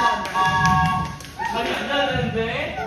아, 자리 안 나는데.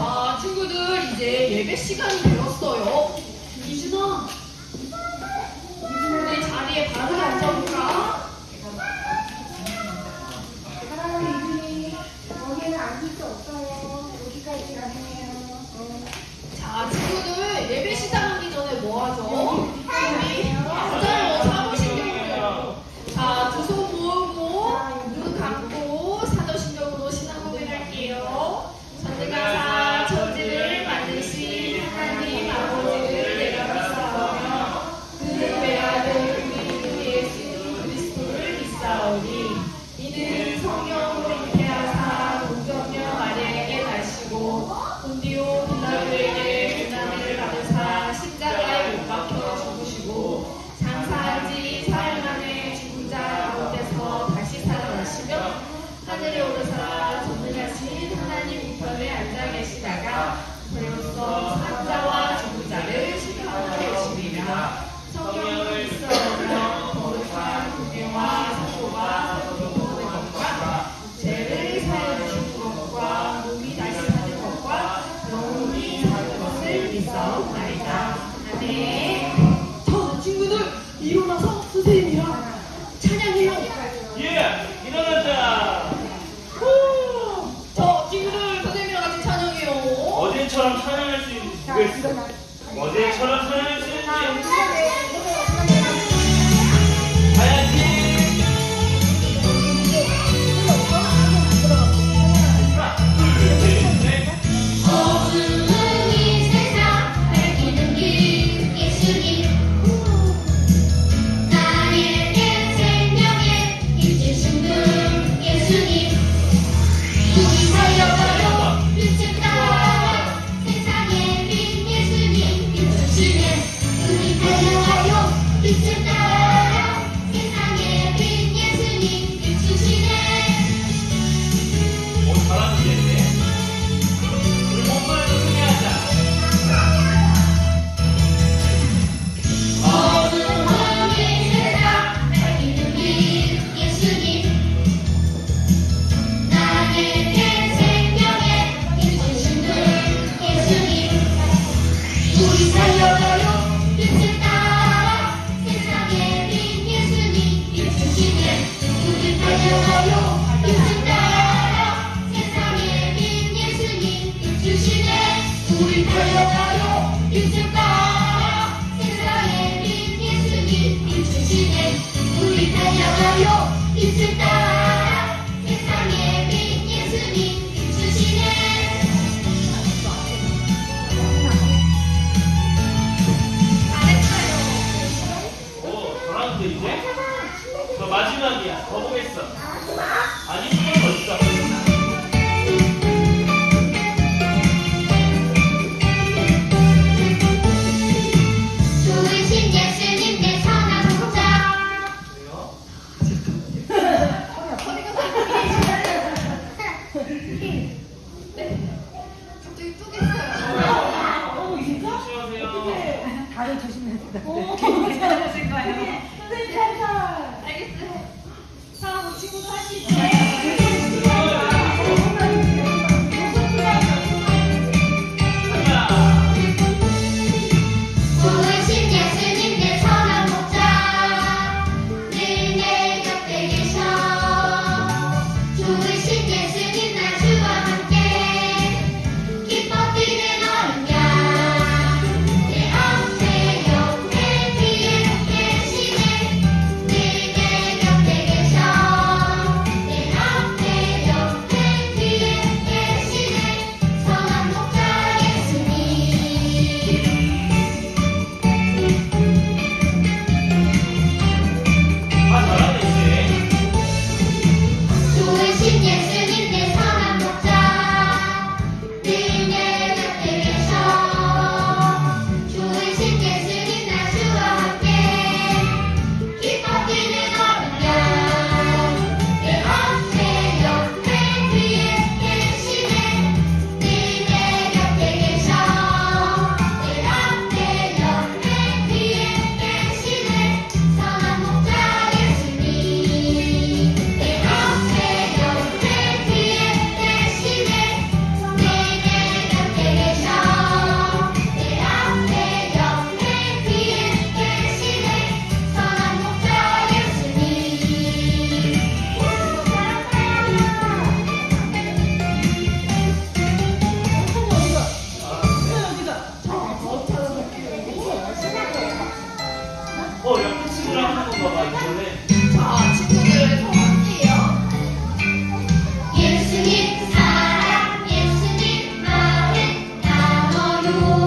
아, 친구들 이제 예배 시간이 어제 천원 천원 쓰는지 이제? 너 마지막이야. 거북했어. 아, 아니, 시간 어딨어? Pode you.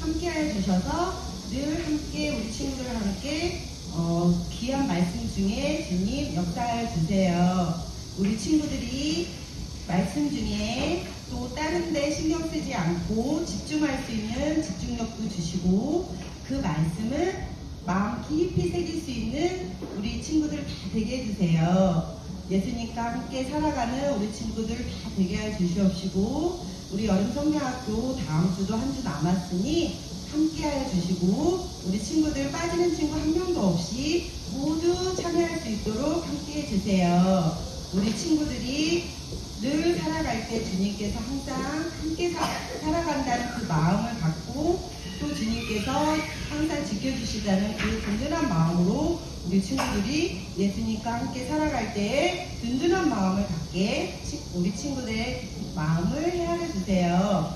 함께 해 주셔서 늘 함께 우리 친구들과 함께 어, 귀한 말씀 중에 주님 역사해 주세요. 우리 친구들이 말씀 중에 또 다른 데 신경 쓰지 않고 집중할 수 있는 집중력도 주시고 그 말씀을 마음 깊이 새길 수 있는 우리 친구들 다 되게 해주세요. 예수님과 함께 살아가는 우리 친구들 다 되게 해 주시옵시고 우리 여름 성경학교 다음 주도 한 주 남았으니 함께 하여 주시고 우리 친구들 빠지는 친구 한 명도 없이 모두 참여할 수 있도록 함께 해 주세요. 우리 친구들이 늘 살아갈 때 주님께서 항상 함께 사- 살아간다는 그 마음을 갖고 또 주님께서 항상 지켜주시다는 그 든든한 마음으로 우리 친구들이 예수님과 함께 살아갈 때에 든든한 마음을 갖게 치- 우리 친구들의 마음을 헤아려 주세요.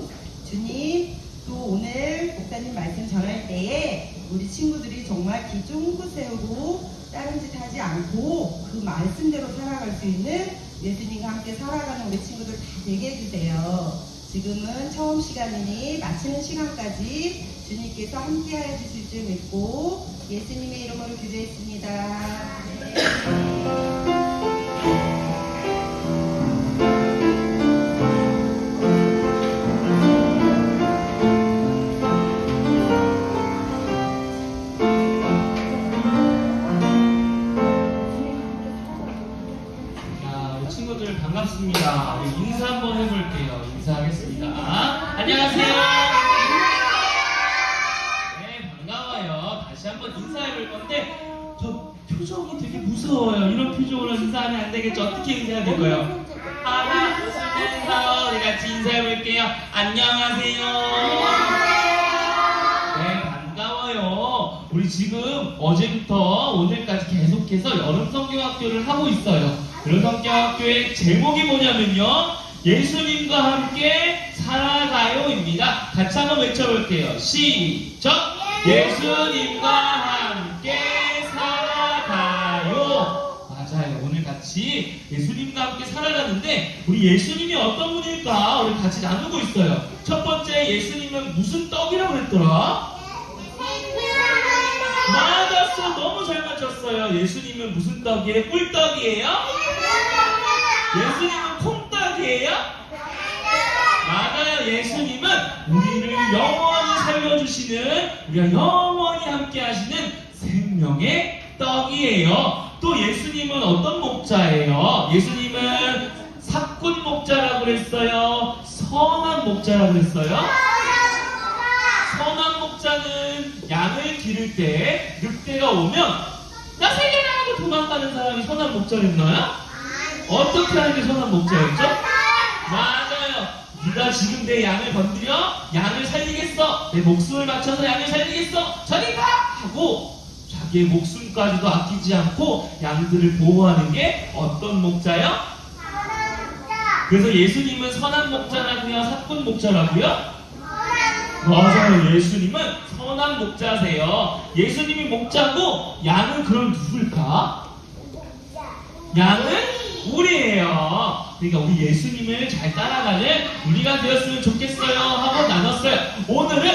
주님 또 오늘 목사님 말씀 전할 때에 우리 친구들이 정말 귀 쫑긋 세우고 다른 짓 하지 않고 그 말씀대로 살아갈 수 있는 예수님과 함께 살아가는 우리 친구들 다 되게 해주세요. 지금은 처음 시간이니 마치는 시간까지 주님께서 함께 하여 주실 줄 믿고 예수님의 이름으로 기도했습니다. 친구들 반갑습니다. 인사 한번 해볼게요. 인사하겠습니다. 안녕하세요. 네, 반가워요. 다시 한번 인사해볼 건데, 저 표정이 되게 무서워요. 이런 표정으로 인사하면 안 되겠죠? 어떻게 인사해야 될까요? 하나, 웃으면서 우리 같이 인사해볼게요. 안녕하세요. 네. 우리 지금 어제부터 오늘까지 계속해서 여름 성경학교를 하고 있어요. 여름 성경학교의 제목이 뭐냐면요. 예수님과 함께 살아가요입니다. 같이 한번 외쳐볼게요. 시작! 예수님과 함께 살아가요. 맞아요. 오늘 같이 예수님과 함께 살아가는데 우리 예수님이 어떤 분일까 우리 같이 나누고 있어요. 첫 번째 예수님은 무슨 떡이라고 그랬더라? 맞았어. 너무 잘 맞췄어요. 예수님은 무슨 떡이에요? 꿀떡이에요? 예수님은 콩떡이에요? 맞아요. 예수님은 우리를 영원히 살려주시는, 우리가 영원히 함께 하시는 생명의 떡이에요. 또 예수님은 어떤 목자예요? 예수님은 사꾼 목자라고 그랬어요? 선한 목자라고 그랬어요? 선한 목자는 양을 기를 때 늑대가 오면 나 살려라 하고 도망가는 사람이 선한 목자였나요? 어떻게 하는 게 선한 목자였죠? 맞아요. 네가 지금 내 양을 건드려 양을 살리겠어. 내 목숨을 바쳐서 양을 살리겠어. 저리 가! 하고 자기의 목숨까지도 아끼지 않고 양들을 보호하는 게 어떤 목자요? 그래서 예수님은 선한 목자라고요? 사꾼 목자라고요? 맞아요. 예수님은 선한 목자세요. 예수님이 목자고 양은 그럼 누굴까? 양은 우리예요. 그러니까 우리 예수님을 잘 따라가는 우리가 되었으면 좋겠어요 하고 나눴어요. 오늘은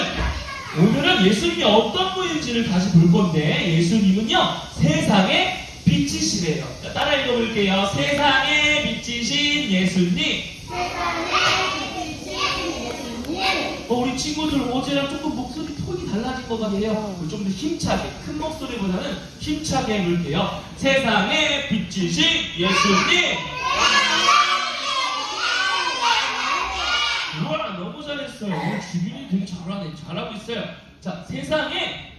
오늘은 예수님이 어떤 분인지를 다시 볼 건데 예수님은요 세상의 빛이시래요. 자, 따라 읽어볼게요. 세상의 빛이신 예수님. 어, 우리 친구들 어제랑 조금 목소리 톤이 달라진 것 같아요. 좀 더 힘차게, 큰 목소리보다는 힘차게 해볼게요. 세상에 빛이신 예수님! 우와, 너무 잘했어요. 오늘 주민이 되게 잘하네. 잘하고 있어요. 자, 세상에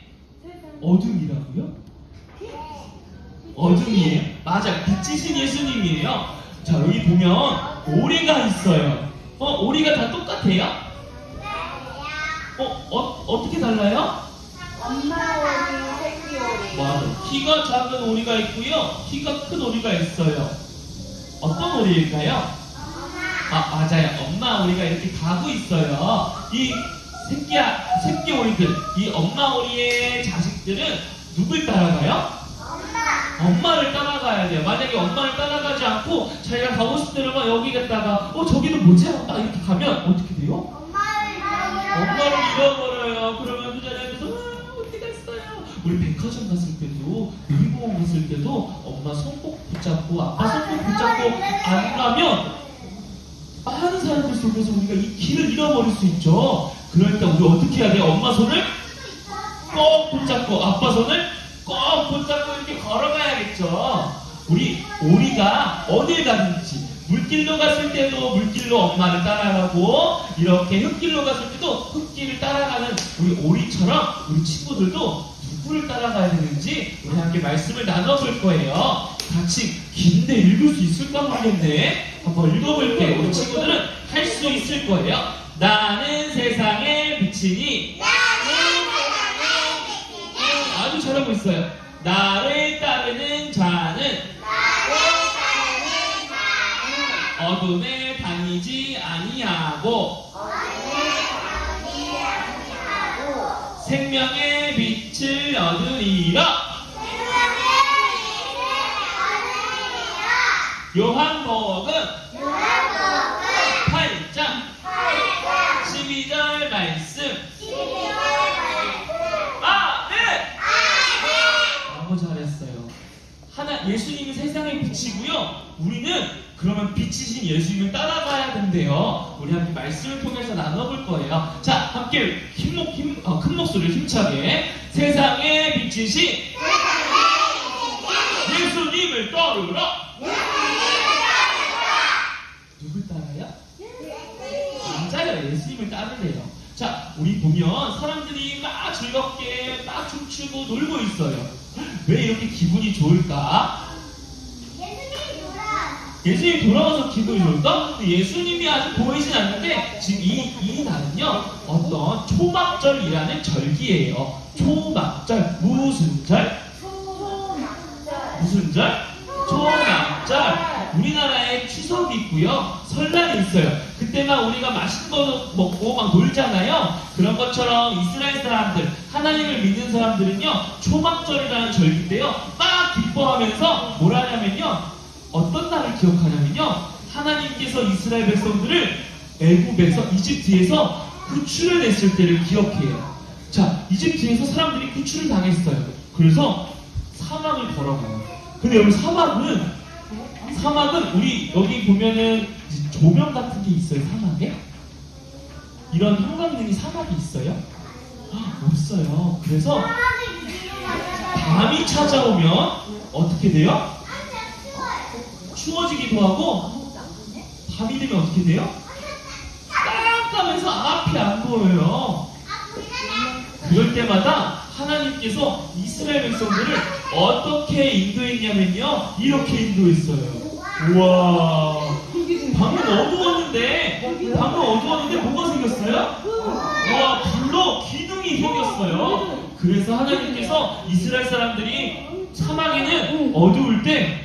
어둠이라고요? 어둠이에요. 맞아요. 빛이신 예수님이에요. 자, 여기 보면 오리가 있어요. 어, 오리가 다 똑같아요? 어, 어 어떻게 달라요? 엄마 오리, 새끼 오리. 맞아. 키가 작은 오리가 있고요. 키가 큰 오리가 있어요. 어떤 오리일까요? 아, 맞아요. 엄마 오리가 이렇게 가고 있어요. 이 새끼야, 새끼 오리들, 이 엄마 오리의 자식들은 누굴 따라가요? 엄마를 따라가야 돼요. 만약에 엄마를 따라가지 않고 자기가 가고 싶은 막 여기 갔다가 어 저기는 뭐지? 딱 이렇게 가면 어떻게 돼요? 엄마를 잃어버려요. 그러면 그 자리에서 아, 어디 갔어요? 우리 백화점 갔을 때도 놀이공원 갔을 때도 엄마 손꼭 붙잡고 아빠 손꼭 붙잡고 안 가면 많은 사람들 속에서 우리가 이 길을 잃어버릴 수 있죠. 그러니까 우리 어떻게 해야 돼요? 엄마 손을 꼭 붙잡고 아빠 손을 꼭 붙잡고 이렇게 걸어가야겠죠. 우리 오리가 어딜 가든지 물길로 갔을 때도 물길로 엄마를 따라가고 이렇게 흙길로 갔을 때도 흙길을 따라가는 우리 오리처럼 우리 친구들도 누구를 따라가야 되는지 우리 함께 말씀을 나눠볼 거예요. 같이 긴데 읽을 수 있을까 모르겠네. 한번 읽어볼게요. 우리 친구들은 할 수 있을 거예요. 나는 세상의 빛이니 아주 잘하고 있어요. 나를 우리는 그러면 빛이신 예수님을 따라가야 된대요. 우리 함께 말씀을 통해서 나눠볼 거예요. 자, 함께 힘, 힘, 어, 큰 목소리를 힘차게 세상의 빛이신 예수님을 따르라. 누굴 따라요? 맞아요. 예수님을 따르래요. 자, 우리 보면 사람들이 막 즐겁게 막 춤추고 놀고 있어요. 왜 이렇게 기분이 좋을까? 예수님이 좋을까? 근데 예수님이 아직 보이진 않는데 지금 이, 이 날은요 어떤 초막절이라는 절기예요. 초막절 무슨 절? 무슨 절? 초막절. 우리나라에 추석이 있고요. 설날이 있어요. 그때만 우리가 맛있는 거 먹고 막 놀잖아요. 그런 것처럼 이스라엘 사람들, 하나님을 믿는 사람들은요. 초막절이라는 절기인데요. 막 기뻐하면서 뭘 하냐면요. 어떤 날을 기억하냐면요. 하나님께서 이스라엘 백성들을 애굽에서 이집트에서 구출해냈을 때를 기억해요. 자, 이집트에서 사람들이 구출을 당했어요. 그래서 사막을 걸어가요. 근데 여기 사막은 사막은 우리 여기 보면은 조명 같은 게 있어요 사막에? 이런 형광등이 사막에 있어요? 아, 없어요. 그래서 밤이 찾아오면 어떻게 돼요? 추워지기도 하고 밤이 되면 어떻게 돼요? 깜깜해서 앞이 안 보여요. 그럴 때마다 하나님께서 이스라엘 백성들을 어떻게 인도했냐면요. 이렇게 인도했어요. 우와. 방금 어두웠는데, 방금 어두웠는데 뭐가 생겼어요? 와, 불로 기둥이 생겼어요. 그래서 하나님께서 이스라엘 사람들이 사막에는 어두울 때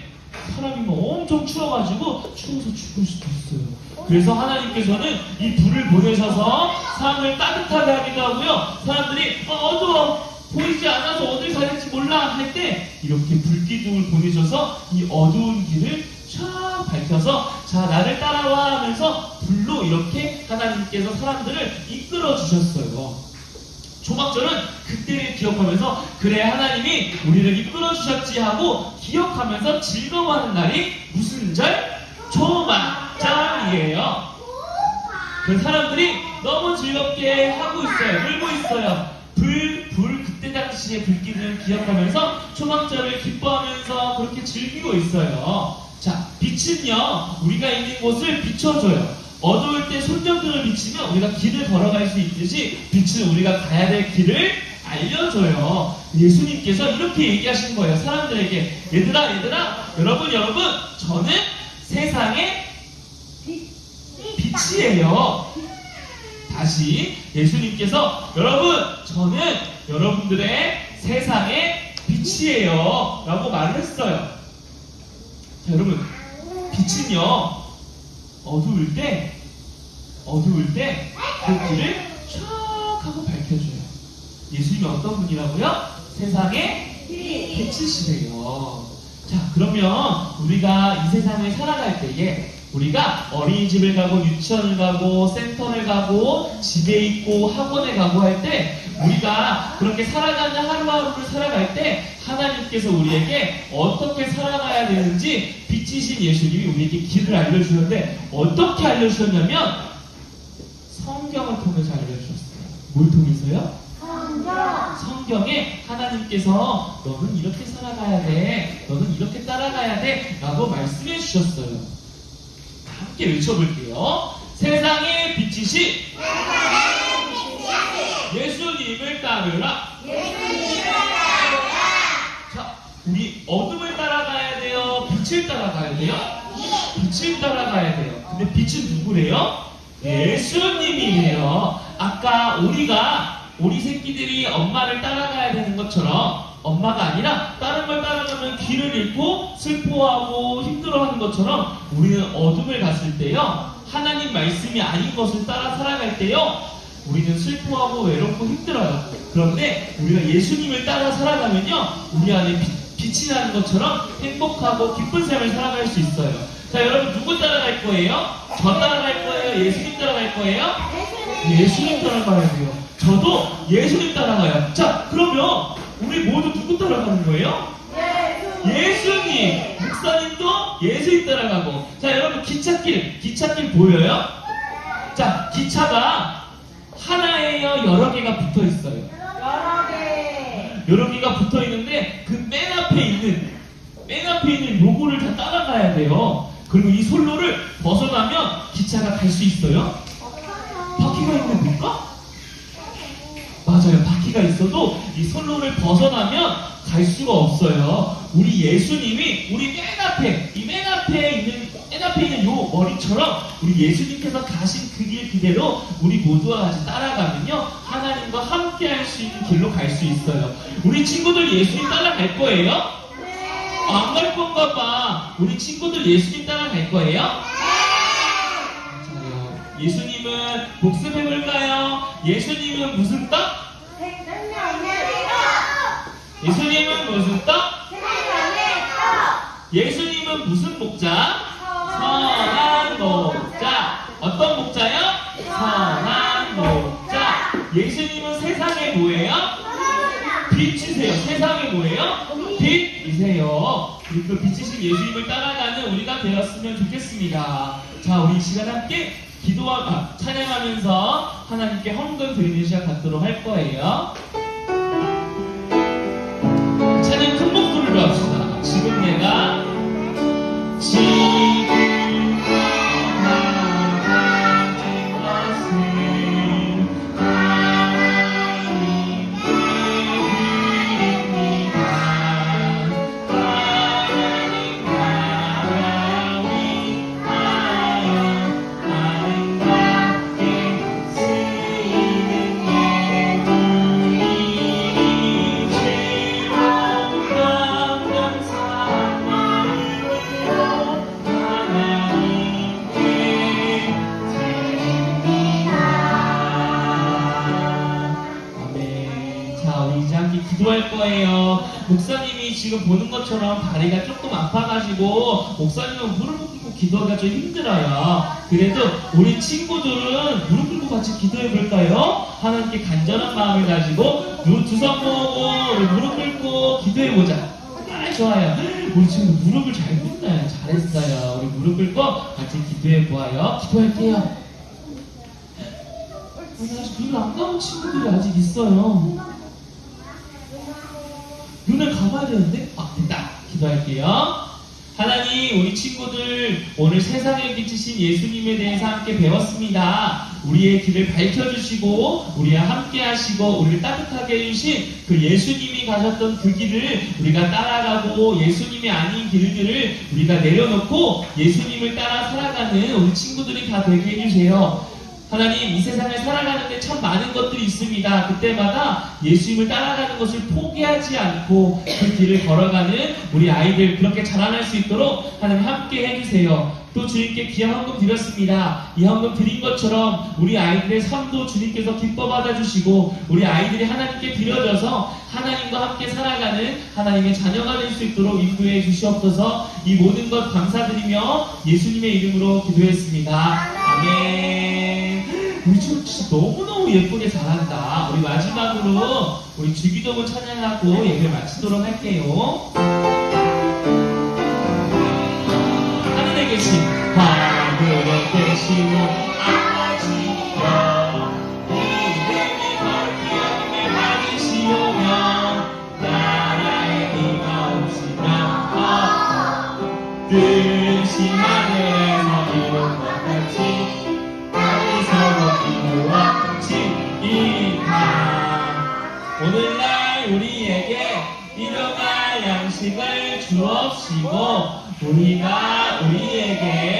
사람이 막 엄청 추워가지고 추워서 죽을 수도 있어요. 그래서 하나님께서는 이 불을 보내셔서 사람을 따뜻하게 하기도 하고요. 사람들이 어, 어두워 보이지 않아서 어딜 가야 될지 몰라 할 때 이렇게 불기둥을 보내셔서 이 어두운 길을 쫙 밝혀서 자 나를 따라와 하면서 불로 이렇게 하나님께서 사람들을 이끌어 주셨어요. 초막절은 그때를 기억하면서 그래 하나님이 우리를 이끌어 주셨지 하고 기억하면서 즐거워하는 날이 무슨 절? 초막절이에요. 그 사람들이 너무 즐겁게 하고 있어요. 놀고 있어요. 불, 불, 그때 당시의 불길을 기억하면서 초막절을 기뻐하면서 그렇게 즐기고 있어요. 자, 빛은요, 우리가 있는 곳을 비춰줘요. 어두울 때 손전등을 비치면 우리가 길을 걸어갈 수 있듯이 빛은 우리가 가야 될 길을 알려줘요. 예수님께서 이렇게 얘기하신 거예요. 사람들에게. 얘들아, 얘들아, 여러분, 여러분, 저는 세상의 빛이에요. 다시 예수님께서 여러분 저는 여러분들의 세상의 빛이에요 라고 말을 했어요 자 여러분 빛은요 어두울 때 어두울 때그 길을 촥 하고 밝혀줘요 예수님이 어떤 분이라고요? 세상의 빛이시래요 자 그러면 우리가 이 세상을 살아갈 때에 우리가 어린이집을 가고 유치원을 가고 센터를 가고 집에 있고 학원에 가고 할 때 우리가 그렇게 살아가는 하루하루를 살아갈 때 하나님께서 우리에게 어떻게 살아가야 되는지 빛이신 예수님이 우리에게 길을 알려주셨는데 어떻게 알려주셨냐면 성경을 통해서 알려주셨어요. 뭘 통해서요? 성경에 하나님께서 너는 이렇게 살아가야 돼. 너는 이렇게 따라가야 돼. 라고 말씀해 주셨어요. 함께 외쳐볼게요. 세상의 빛이신 예수님을 따르라. 자, 우리 어둠을 따라가야 돼요? 빛을 따라가야 돼요? 빛을 따라가야 돼요. 근데 빛은 누구래요? 예수님이에요. 아까 우리가 우리 새끼들이 엄마를 따라가야 되는 것처럼 엄마가 아니라 다른 걸 따라가면 길을 잃고 슬퍼하고 힘들어하는 것처럼 우리는 어둠을 갔을 때요 하나님 말씀이 아닌 것을 따라 살아갈 때요 우리는 슬퍼하고 외롭고 힘들어요. 그런데 우리가 예수님을 따라 살아가면요 우리 안에 빛, 빛이 나는 것처럼 행복하고 기쁜 삶을 살아갈 수 있어요. 자 여러분 누구 따라갈 거예요? 저 따라갈 거예요? 예수님 따라갈 거예요? 예수님 따라가야 돼요. 저도 예수님 따라가요. 자, 그러면 우리 모두 누구 따라가는 거예요? 예수님. 목사님도 예수님 따라가고. 자, 여러분 기찻길, 기찻길 보여요? 자, 기차가 하나예요, 여러 개가 붙어 있어요. 여러 개가 붙어 있는데 그 맨 앞에 있는 맨 앞에 있는 요거를 다 따라가야 돼요. 그리고 이 솔로를 벗어나면 기차가 갈 수 있어요? 바퀴가 있는 건가? 맞아요. 바퀴가 있어도 이 선로를 벗어나면 갈 수가 없어요. 우리 예수님이 우리 맨 앞에, 이 맨 앞에 있는, 맨 앞에 있는 요 머리처럼 우리 예수님께서 가신 그 길 그대로 우리 모두와 같이 따라가면요. 하나님과 함께 할 수 있는 길로 갈 수 있어요. 우리 친구들 예수님 따라갈 거예요? 안 갈 건가 봐. 우리 친구들 예수님 따라갈 거예요? 맞아요. 예수님은 복습해볼까요? 예수님은 무슨 떡? 예수님은 무슨 떡? 예수님은 무슨 목자? 선한 목자. 어떤 목자요? 선한 목자. 예수님은 세상에 뭐예요? 빛이세요. 세상에 뭐예요? 빛이세요. 우리 그 빛이신 예수님을 따라가는 우리가 되었으면 좋겠습니다. 자, 우리 이 시간 함께 기도하, 아, 찬양하면서 하나님께 헌금 드리는 시간 갖도록 할 거예요. 합시 지금 보는 것처럼 다리가 조금 아파가지고 목사님은 무릎 꿇고 기도하기가 좀 힘들어요. 그래도 우리 친구들은 무릎 꿇고 같이 기도해 볼까요? 하나님께 간절한 마음을 가지고 두 손 모으고 무릎 꿇고 기도해 보자. 아, 좋아요. 우리 친구 무릎을 잘 꿇나요? 잘했어요. 우리 무릎 꿇고 같이 기도해 보아요. 기도할게요. 아직 눈을 안 감은 친구들이 아직 있어요. 눈을 감아야 되는데? 아, 됐다. 기도할게요. 하나님, 우리 친구들 오늘 세상에 비치신 예수님에 대해서 함께 배웠습니다. 우리의 길을 밝혀주시고, 우리와 함께 하시고, 우리를 따뜻하게 해주신 그 예수님이 가셨던 그 길을 우리가 따라가고, 예수님이 아닌 길들을 우리가 내려놓고, 예수님을 따라 살아가는 우리 친구들이 다 되게 해주세요. 하나님 이 세상을 살아가는데 참 많은 것들이 있습니다. 그때마다 예수님을 따라가는 것을 포기하지 않고 그 길을 걸어가는 우리 아이들 그렇게 자라날 수 있도록 하나님 함께 해주세요. 또 주님께 귀한 헌금 드렸습니다. 이 헌금 드린 것처럼 우리 아이들의 삶도 주님께서 기뻐 받아주시고 우리 아이들이 하나님께 드려져서 하나님과 함께 살아가는 하나님의 자녀가 될 수 있도록 인도해 주시옵소서 이 모든 것 감사드리며 예수님의 이름으로 기도했습니다. 아멘. 진짜 너무너무 예쁘게 잘한다. 우리 마지막으로 우리 주기도문 찬양하고 예배 마치도록 할게요. 하늘에 계신 하늘에 계신 아버지여 도 이루어지이다 오늘날 우리에게 일용할 양식을 주옵시고 우리가 우리에게